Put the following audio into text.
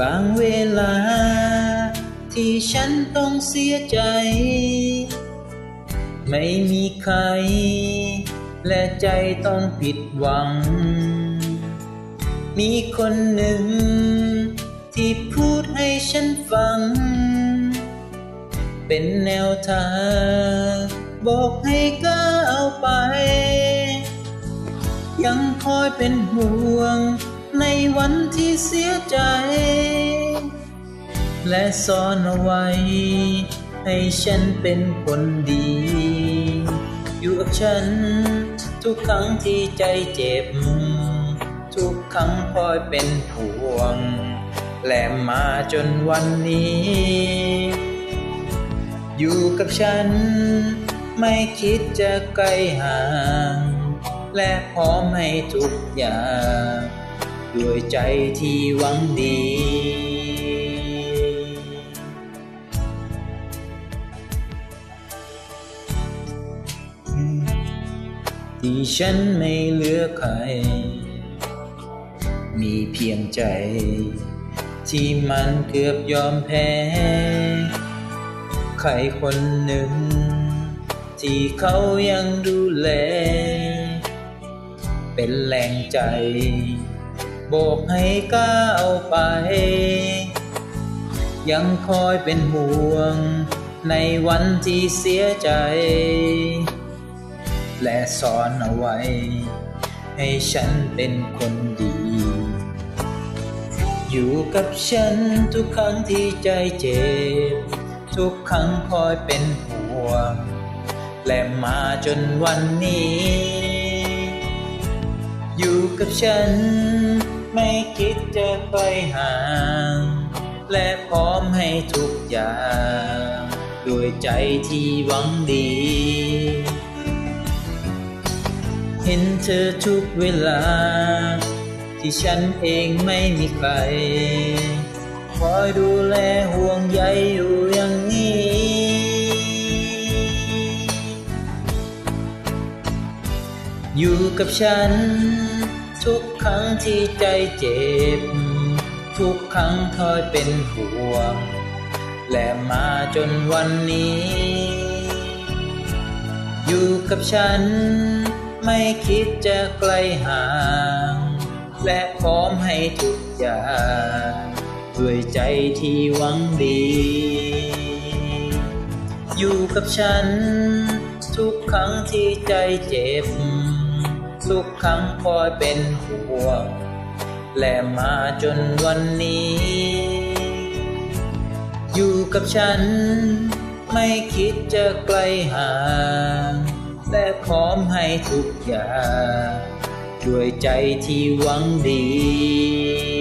บางเวลา ที่ฉันต้องเสียใจ ไม่มีใคร และใจต้องผิดหวัง มีคนหนึ่ง ที่พูดให้ฉันฟัง เป็นแนวทางบอกให้ก้าวไป ยังคอยเป็นห่วง ในวันที่เสียใจ และสอนเอาไว้ ให้ฉันเป็นคนดี อยู่กับฉัน ทุกครั้งที่ใจเจ็บ ทุกครั้งคอยเป็นห่วง และมาจนวันนี้ อยู่กับฉัน ไม่คิดจะไกลห่างและพร้อมให้ทุกอย่าง ด้วยใจที่หวังดี ที่ฉันไม่เหลือใคร มีเพียงใจ ที่มันเกือบยอมแพ้ ใครคนหนึ่ง ที่เขายังดูแล เป็นแรงใจ โบกให้ก้าวไป ยังคอยเป็นห่วง ในวันที่เสียใจ และสอนเอาไว้ ให้ฉันเป็นคนดี อยู่กับฉันทุกครั้งที่ใจเจ็บ ทุกครั้งคอยเป็นห่วง และมาจนวันนี้อยู่กับฉัน ไม่คิดจะไปห่าง และพร้อมให้ทุกอย่างด้วยใจที่หวังดี เห็นเธอทุกเวลา ที่ฉันเองไม่มีใคร คอยดูแลห่วงใยอยู่อย่างนี้อยู่กับฉัน ทุกครั้งที่ใจเจ็บ ทุกครั้งคอยเป็นห่วง และมาจนวันนี้ อยู่กับฉัน ไม่คิดจะไกลห่าง และพร้อมให้ทุกอย่างด้วยใจที่หวังดี อยู่กับฉัน ทุกครั้งที่ใจเจ็บ ทุกครั้งคอยเป็นห่วง และมาจนวันนี้ อยู่กับฉัน ไม่คิดจะไกลห่างและพร้อมให้ทุกอย่าง ด้วยใจที่หวังดี